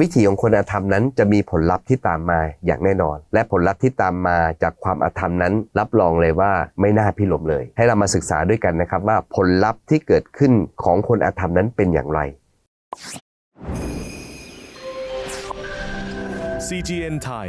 วิถีของคนอาธรรมนั้นจะมีผลลัพธ์ที่ตามมาอย่างแน่นอน และผลลัพธ์ที่ตามมาจากความอาธรรมนั้น รับรองเลยว่าไม่น่าพิลมเลย ให้เรามาศึกษาด้วยกันนะครับว่าผลลัพธ์ที่เกิดขึ้นของคนอาธรรมนั้นเป็นอย่างไร CGN Thai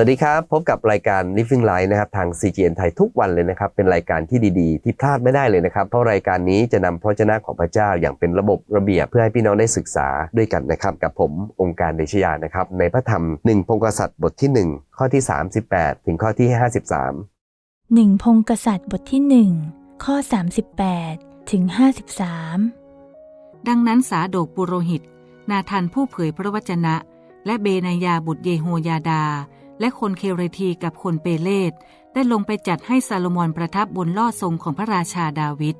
สวัสดีครับ พบกับรายการ Living Life นะครับทาง CGN ไทยทุกวันเลยนะครับ เป็นรายการที่ดีๆ ที่พลาดไม่ได้เลยนะครับ เพราะรายการนี้จะนำพระเจ้าของพระเจ้าอย่างเป็นระบบระเบียบเพื่อให้พี่น้องได้ศึกษาด้วยกันนะครับ กับผมองค์การเดชยานะครับ ในพระธรรมหนึ่งพงกษัตริย์บทที่ 1 ข้อที่ 38 ถึงข้อที่ 53หนึ่งพงกษัตริย์บทที่หนึ่งข้อ 38 ถึง 53 ดังนั้นสาโดกปุโรหิต นาทันผู้เผยพระวจนะ และเบนายาบุตรเยโฮยาดา และคนเคเรทีกับคนเปเลตได้ลงไปจัดให้ซาโลมอนประทับบนลอดทรงของพระราชาดาวิด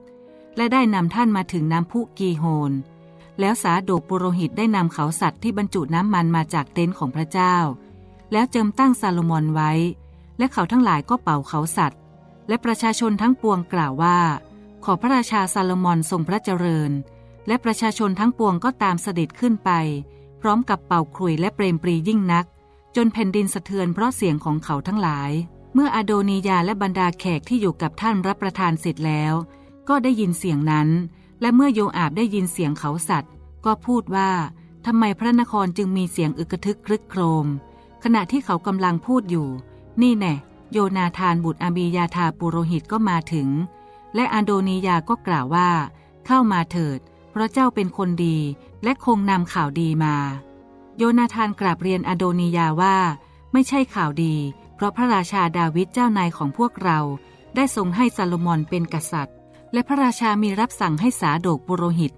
และได้นำท่านมาถึงน้ำพุกีโฮน แล้วสาโดกปุโรหิตได้นำเขาสัตว์ที่บรรจุน้ำมันมาจากเต็นท์ของพระเจ้า แล้วเจิมตั้งซาโลมอนไว้ และเขาทั้งหลายก็เป่าเขาสัตว์ และประชาชนทั้งปวงกล่าวว่า ขอพระราชาซาโลมอนทรงพระเจริญ และประชาชนทั้งปวงก็ตามเสด็จขึ้นไป พร้อมกับเป่าขลุ่ยและเปรมปรียิ่งนัก จนแผ่นดินสะเทือนเพราะเสียงของเขาทั้งหลาย เมื่ออาโดนียาและบรรดาแขกที่อยู่กับท่านรับประทานเสร็จแล้ว ก็ได้ยินเสียงนั้น และเมื่อโยอาบได้ยินเสียงเขาสัตว์ ก็พูดว่าทำไมพระนครจึงมีเสียงอึกทึกครึกโครม ขณะที่เขากำลังพูดอยู่ นี่แน่โยนาธานบุตรอาบียาธาปุโรหิตก็มาถึง และอาโดนียาก็กล่าวว่า เข้ามาเถิด เพราะเจ้าเป็นคนดี และคงนำข่าวดีมา โยนาธานกราบเรียนอาโดนียาว่า ไม่ใช่ข่าวดี เพราะพระราชาดาวิดเจ้านายของพวกเรา ได้ทรงให้ซาโลมอนเป็นกษัตริย์ และพระราชามีรับสั่งให้สาโดกปุโรหิต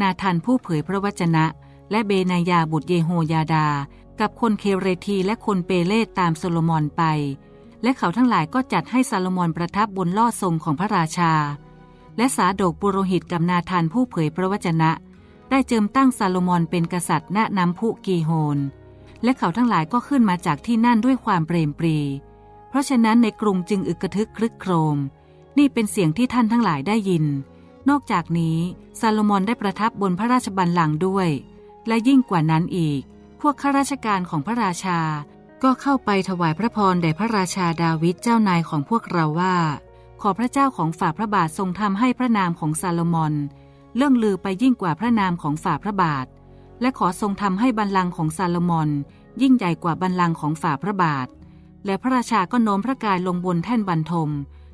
นาธานผู้เผยพระวจนะ และเบนายาบุตรเยโฮยาดา กับคนเคเรทีและคนเปเลตตามโซโลมอนไป และเขาทั้งหลายก็จัดให้ซาโลมอนประทับบนลอดทรงของพระราชา และสาโดกปุโรหิตกับนาธานผู้เผยพระวจนะ ได้เจิมตั้งซาโลมอนเป็นกษัตริย์ณน้ำพุกีโฮน และเขาทั้งหลายก็ขึ้นมาจากที่นั่นด้วยความเปรมปรี เพราะฉะนั้นในกรุงจึงอึกกระทึกครึกโครม นี่เป็นเสียงที่ท่านทั้งหลายได้ยิน นอกจากนี้ซาโลมอนได้ประทับบนพระราชบัลลังก์ด้วย และยิ่งกว่านั้นอีก พวกข้าราชการของพระราชา ก็เข้าไปถวายพระพรแด่พระราชาดาวิดเจ้านายของพวกเราว่า ขอพระเจ้าของฝ่าพระบาททรงทำให้พระนามของซาโลมอน เลื่องลือไปยิ่งกว่าพระนามของฝ่าพระบาท และขอทรงทำให้บัลลังก์ของซาโลมอน ยิ่งใหญ่กว่าบัลลังก์ของฝ่าพระบาท และพระราชาก็โน้มพระกายลงบนแท่นบรรทม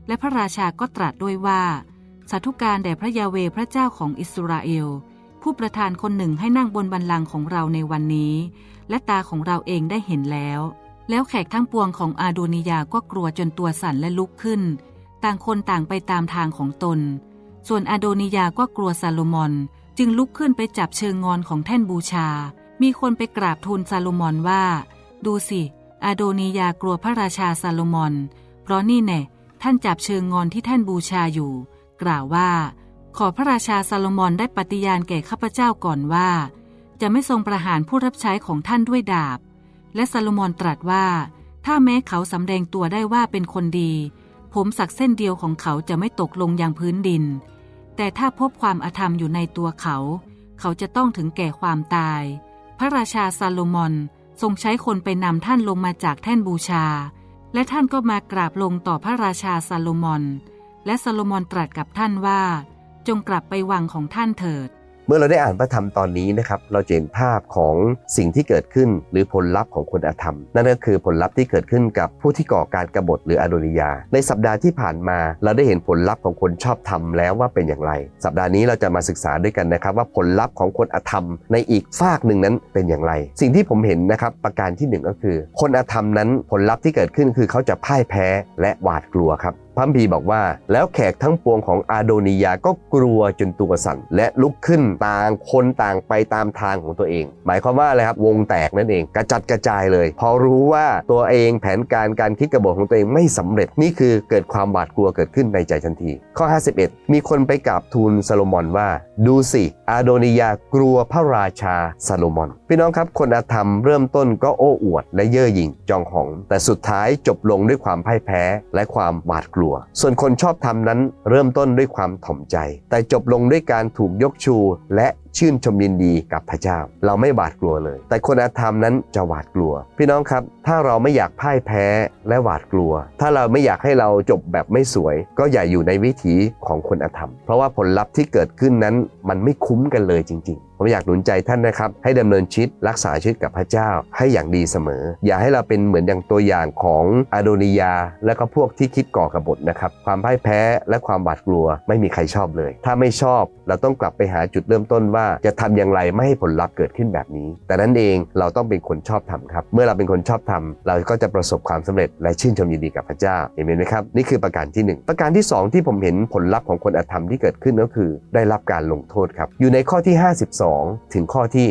และพระราชาก็ตรัสด้วยว่าสาธุการแด่พระยาเวพระเจ้าของอิสราเอล ผู้ประทานคนหนึ่งให้นั่งบนบัลลังก์ของเราในวันนี้ และตาของเราเองได้เห็นแล้ว แล้วแขกทั้งปวงของอาโดนิยาก็กลัวจนตัวสั่นและลุกขึ้น ต่างคนต่างไปตามทางของตน ส่วนอาโดนิยาก็กลัวซาโลมอน จึงลุกขึ้นไปจับเชิงงอนของแท่นบูชา มีคนไปกราบทูลซาโลมอนว่า ดูสิอาโดนิยากลัวพระราชาซาโลมอน เพราะนี่แน่ท่านจับเชิงงอนที่แท่นบูชาอยู่ กล่าวว่า ขอพระราชาซาโลมอนได้ปฏิญาณแก่ข้าพเจ้าก่อนว่า จะไม่ทรงประหารผู้รับใช้ของท่านด้วยดาบ และซาโลมอนตรัสว่า ถ้าแม้เขาสำแดงตัวได้ว่าเป็นคนดี ผมสักเส้นเดียวของเขาจะไม่ตกลงยังพื้นดิน แต่ถ้าพบความอธรรมอยู่ในตัวเขา เขาจะต้องถึงแก่ความตาย พระราชาซาโลมอนทรงใช้คนไปนำท่านลงมาจากแท่นบูชา และท่านก็มากราบลงต่อพระราชาซาโลมอน และซาโลมอนตรัสกับท่านว่า จงกลับไปวังของท่านเถิด เมื่อเราได้อ่านพระธรรมตอนนี้นะครับเราจะเห็นภาพของสิ่งที่เกิดขึ้นหรือผลลัพธ์ของคนอาธรรม นั่นก็คือผลลัพธ์ที่เกิดขึ้นกับผู้ที่ก่อการกบฏหรืออโดนิยา ในสัปดาห์ที่ผ่านมา เราได้เห็นผลลัพธ์ของคนชอบธรรมแล้วว่าเป็นอย่างไร สัปดาห์นี้เราจะมาศึกษาด้วยกันนะครับ ว่าผลลัพธ์ของคนอาธรรม ในอีกฝากหนึ่งนั้นเป็นอย่างไร สิ่งที่ผมเห็นนะครับประการที่หนึ่งก็คือ คนอาธรรมนั้นผลลัพธ์ที่เกิดขึ้นคือเขาจะพ่ายแพ้และหวาดกลัวครับ พัมภีบอกว่า แล้วแขกทั้งปวงของอาโดนิยาก็กลัวจนตัวสั่นและลุกขึ้นต่างคนต่างไปตามทางของตัวเอง หมายความว่าอะไรครับวงแตกนั่นเองกระจัดกระจายเลย พอรู้ว่าตัวเองแผนการการคิดกระบฏของตัวเองไม่สำเร็จนี่คือเกิดความหวาดกลัวเกิดขึ้นในใจทันที ข้อ 51 มีคนไปกราบทูลซาโลมอนว่า ดูสิอาโดนิยากลัวพระราชาซาโลมอน พี่น้องครับคนอาธรรมเริ่มต้นก็โอ้อวดและเย่อหยิ่งจองหอง แต่สุดท้ายจบลงด้วยความพ่ายแพ้และความหวาดกลัวลัว ส่วนคนชอบทำนั้นเริ่มต้นด้วยความถ่อมใจ แต่จบลงด้วยการถูกยกชูและ ชื่นชมยินดีกับพระเจ้า เราไม่หวาดกลัวเลย แต่คนอาธรรมนั้นจะหวาดกลัว พี่น้องครับ ถ้าเราไม่อยากพ่ายแพ้และหวาดกลัว ถ้าเราไม่อยากให้เราจบแบบไม่สวย ก็อย่าอยู่ในวิถีของคนอาธรรม เพราะว่าผลลัพธ์ที่เกิดขึ้นนั้นมันไม่คุ้มกันเลยจริง ๆ ผมอยากหนุนใจท่านนะครับ ให้ดำเนินชีวิตรักษาชีวิตกับพระเจ้าให้อย่างดีเสมอ อย่าให้เราเป็นเหมือนอย่างตัวอย่างของอาโดนิยา และก็พวกที่คิดก่อกบฏนะครับ ความพ่ายแพ้และความหวาดกลัวไม่มีใครชอบเลย ถ้าไม่ชอบเราต้องกลับไปหาจุดเริ่มต้นว่าจะทำอย่างไรไม่ให้ผลลัพธ์เกิดขึ้นแบบนี้ แต่นั้นเองเราต้องเป็นคนชอบทำครับ เมื่อเราเป็นคนชอบทำเราก็จะประสบความสำเร็จและชื่นชมยินดีกับพระเจ้าเห็นไหมครับนี่คือประการที่หนึ่งประการที่สองที่ผมเห็นผลลัพธ์ของคนอธรรมที่เกิดขึ้นก็คือ ได้รับการลงโทษครับ อยู่ในข้อที่ 52 ถึงข้อที่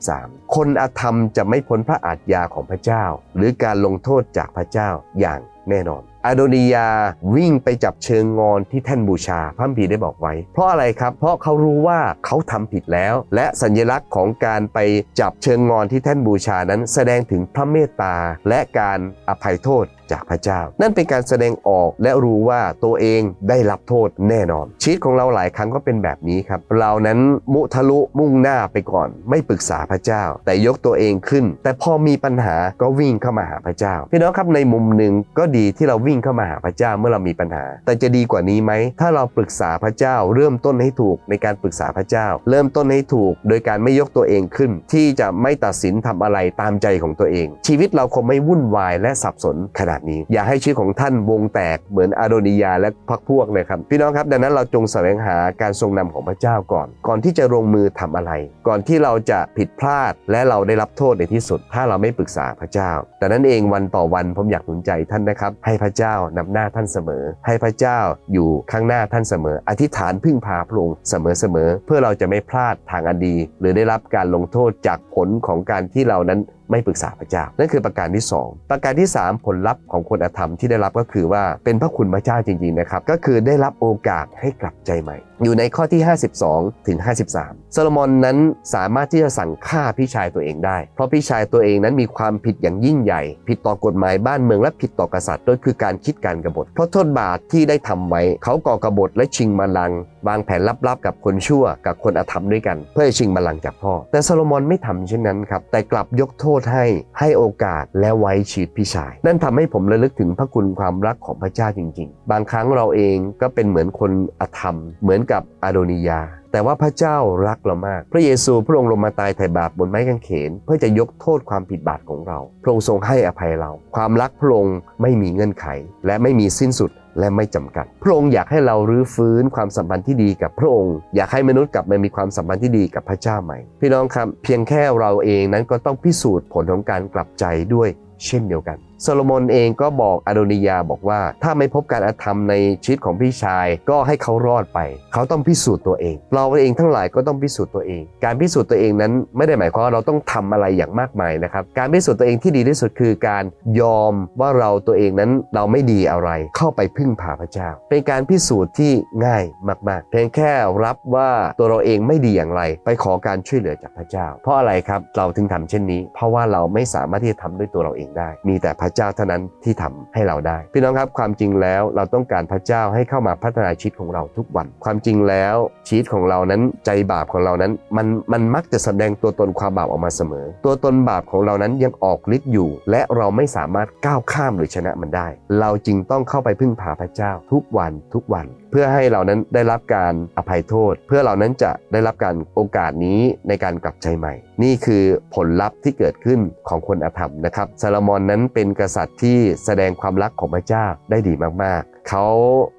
53 คนอธรรมจะไม่พ้นพระอาทยาของพระเจ้า หรือการลงโทษจากพระเจ้าอย่างแน่นอน อโดนียาวิ่งไปจับเชิงงอนที่แท่นบูชาพระมีได้บอกไว้ เพราะอะไรครับ เพราะเขารู้ว่าเขาทำผิดแล้ว และสัญลักษณ์ของการไปจับเชิงงอนที่แท่นบูชานั้น แสดงถึงพระเมตตาและการอภัยโทษ จากพระเจ้า นั่นเป็นการแสดงออกและรู้ว่าตัวเองได้รับโทษแน่นอน ชีวิตของเราหลายครั้งก็เป็นแบบนี้ครับ เรานั้นมุทะลุมุ่งหน้าไปก่อน ไม่ปรึกษาพระเจ้า แต่ยกตัวเองขึ้น แต่พอมีปัญหาก็วิ่งเข้ามาหาพระเจ้าพี่น้องครับในมุมหนึ่งก็ดีที่เราวิ่งเข้ามาหาพระเจ้าเมื่อเรามีปัญหา แต่จะดีกว่านี้ไหมถ้าเราปรึกษาพระเจ้า เริ่มต้นให้ถูกในการปรึกษาพระเจ้า เริ่มต้นให้ถูก โดยการไม่ยกตัวเองขึ้น ที่จะไม่ตัดสินทำอะไรตามใจของตัวเอง ชีวิตเราคงไม่วุ่นวายและสับสนขนาดนี้ อย่าให้ชีวิตของท่านวงแตกเหมือนอาโดนิยาและพักพวกนะครับ พี่น้องครับดังนั้นเราจงแสวงหาการทรงนำของพระเจ้าก่อน ก่อนที่จะลงมือทำอะไร ก่อนที่เราจะผิดพลาดและเราได้รับโทษในที่สุด ถ้าเราไม่ปรึกษาพระเจ้าแต่นั้นเองวันต่อวันผมอยากหนุนใจท่านนะครับ ให้พระเจ้านำหน้าท่านเสมอ ให้พระเจ้าอยู่ข้างหน้าท่านเสมอ อธิษฐานพึ่งพาพระองค์เสมอๆเพื่อเราจะไม่พลาดทางอันดี หรือได้รับการลงโทษจากผลของการที่เรานั้น ไม่ปรึกษาพระเจ้า นั่นคือประการที่ 2 ประการที่ 3 ผลลัพธ์ของคนอธรรมที่ได้รับก็คือว่าเป็นพระคุณพระเจ้าจริงๆนะครับก็คือได้รับโอกาสให้กลับใจใหม่ อยู่ในข้อที่ 52 ถึง 53 โซโลมอนนั้นสามารถที่จะสั่งฆ่าพี่ชายตัวเองได้ เพราะพี่ชายตัวเองนั้นมีความผิดอย่างยิ่งใหญ่ ผิดต่อกฎหมายบ้านเมืองและผิดต่อกษัตริย์ด้วยคือการคิดการกบฏเพราะโทษบาปที่ได้ทำไว้ เขาก่อกบฏและชิงบัลลังก์วางแผนลับๆ กับคนชั่วกับคนอธรรมด้วยกัน เพื่อชิงบัลลังก์จากพ่อ แต่โซโลมอนไม่ทำเช่นนั้นครับแต่กลับยกโทษให้ให้โอกาสและไว้ชีวิตพี่ชาย นั่นทำให้ผมระลึกถึงพระคุณความรักของพระเจ้าจริง ๆ บางครั้งเราเองก็เป็นเหมือนคนอธรรมเหมือนกับับอาโดนิยา แต่ว่าพระเจ้ารักเรามาก พระเยซูพระองค์ลงมาตายไถ่บาปบนไม้กางเขน เพื่อจะยกโทษความผิดบาปของเรา พระองค์ทรงให้อภัยเรา ความรักพระองค์ไม่มีเงื่อนไข และไม่มีสิ้นสุดและไม่จำกัด พระองค์อยากให้เรารื้อฟื้นความสัมพันธ์ที่ดีกับพระองค์ อยากให้มนุษย์กลับมามีความสัมพันธ์ที่ดีกับพระเจ้าใหม่ พี่น้องครับ เพียงแค่เราเองนั้นก็ต้องพิสูจน์ผลของการกลับใจด้วยเช่นเดียวกัน โซโลมอนเองก็บอกอาโดนิยาบอกว่า ถ้าไม่พบการอาธรรมในชีวิตของพี่ชาย ก็ให้เขารอดไป เขาต้องพิสูจน์ตัวเอง เราเองทั้งหลายก็ต้องพิสูจน์ตัวเอง การพิสูจน์ตัวเองนั้นไม่ได้หมายความว่าเราต้องทำอะไรอย่างมากมายนะครับ การพิสูจน์ตัวเองที่ดีที่สุดคือการยอมว่าเราตัวเองนั้นเราไม่ดีอะไร เข้าไปพึ่งพาพระเจ้า เป็นการพิสูจน์ที่ง่ายมาก ๆ เพียงแค่รับว่าตัวเราเองไม่ดีอย่างไร ไปขอการช่วยเหลือจากพระเจ้า เพราะอะไรครับเราถึงทำเช่นนี้ เพราะว่าเราไม่สามารถที่จะทำด้วยตัวเราเองได้ มีแต่พระเจ้าเท่านั้นที่ทำให้เราได้ พี่น้องครับความจริงแล้วเราต้องการพระเจ้าให้เข้ามาพัฒนาชีวิตของเราทุกวัน ความจริงแล้วชีวิตของเรานั้นใจบาปของเรานั้นมันมันมักจะแสดงตัวตนความบาปออกมาเสมอ ตัวตนบาปของเรานั้นยังออกฤทธิ์อยู่ และเราไม่สามารถก้าวข้ามหรือชนะมันได้ เราจึงต้องเข้าไปพึ่งพาพระเจ้าทุกวันทุกวัน เพื่อให้เรานั้นได้รับการอภัยโทษ เพื่อเรานั้นจะได้รับการโอกาสนี้ในการกลับใจใหม่นี่คือผลลัพธ์ที่เกิดขึ้นของคนอธรรมนะครับซาลมอนนั้นเป็นกษัตริย์ที่แสดงความรักของพระเจ้าได้ดีมากๆ เขา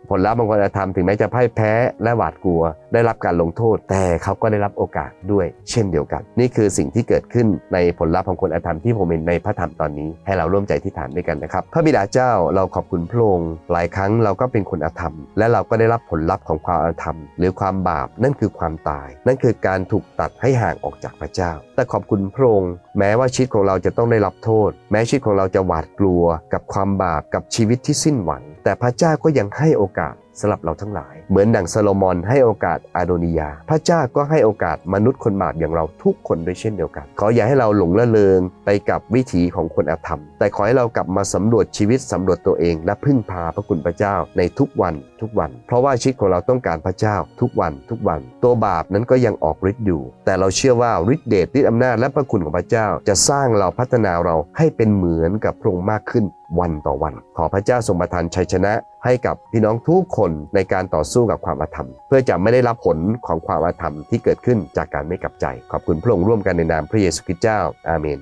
ผลลัพธ์บางคนธรรมถึงแม้จะพ่ายแพ้และหวาดกลัว ได้รับการลงโทษ แต่เขาก็ได้รับโอกาสด้วยเช่นเดียวกัน นี่คือสิ่งที่เกิดขึ้นในผลลัพธ์ของคนอธรรมที่ผมเห็นในพระธรรมตอนนี้ ให้เราร่วมใจที่ฐานด้วยกันนะครับ พระบิดาเจ้าเราขอบคุณพระองค์หลายครั้งเราก็เป็นคนอธรรม และเราก็ได้รับผลลัพธ์ของความอธรรม หรือความบาปนั่นคือความตาย นั่นคือการถูกตัดให้ห่างออกจากพระเจ้า แต่ขอบคุณพระองค์แม้ว่าชีวิตของเราจะต้องได้รับโทษ แม้ชีวิตของเราจะหวาดกลัว กับความบาปกับชีวิตที่สิ้นหวัง แต่พระเจ้าก็ยังให้โอกาสสำหรับเราทั้งหลาย เหมือนดังโซโลมอนให้โอกาสอาโดนิยา พระเจ้าก็ให้โอกาสมนุษย์คนบาปอย่างเราทุกคนด้วยเช่นเดียวกัน ขออย่าให้เราหลงละเลงไปกับวิถีของคนอาธรรม แต่ขอให้เรากลับมาสำรวจชีวิตสำรวจตัวเอง และพึ่งพาพระคุณพระเจ้าในทุกวันทุกวัน เพราะว่าชีวิตของเราต้องการพระเจ้าทุกวันทุกวัน ตัวบาปนั้นก็ยังออกฤทธิ์อยู่ แต่เราเชื่อว่าฤทธิเดชฤทธิอำนาจและพระคุณของพระเจ้า จะสร้างเราพัฒนาเราให้เป็นเหมือนกับพระองค์มากขึ้นวันต่อวัน ขอพระเจ้าทรงประทานชัยชนะให้กับพี่น้องทุกคนในการต่อสู้กับความอาธรรม เพื่อจะไม่ได้รับผลของความอาธรรมที่เกิดขึ้นจากการไม่กลับใจ ขอบคุณพระองค์ร่วมกันในนามพระเยซูคริสต์เจ้าอาเมน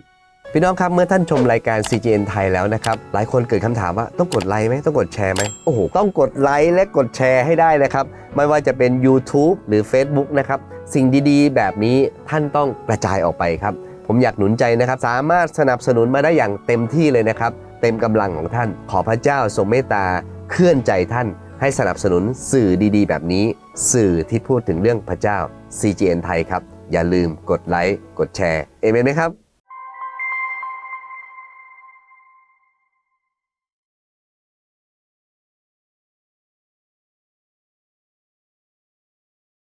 พี่น้องครับเมื่อท่านชมรายการ CGN ไทยแล้วนะครับ หลายคนเกิดคำถามว่าต้องกดไลค์ไหมต้องกดแชร์ไหมโอ้โหต้องกดไลค์และกดแชร์ให้ได้นะครับ ไม่ว่าจะเป็น YouTube หรือ Facebook นะครับ สิ่งดีๆ แบบนี้ท่านต้องกระจายออกไปครับ ผมอยากหนุนใจนะครับ สามารถสนับสนุนมาได้อย่างเต็มที่เลยนะครับ เต็มกำลังของท่าน ขอพระเจ้าทรงเมตตาเคลื่อนใจท่าน ให้สนับสนุนสื่อดีๆ แบบนี้ สื่อที่พูดถึงเรื่องพระเจ้า CGN ไทยครับ อย่าลืมกดไลค์กดแชร์เอเมนไหมครับ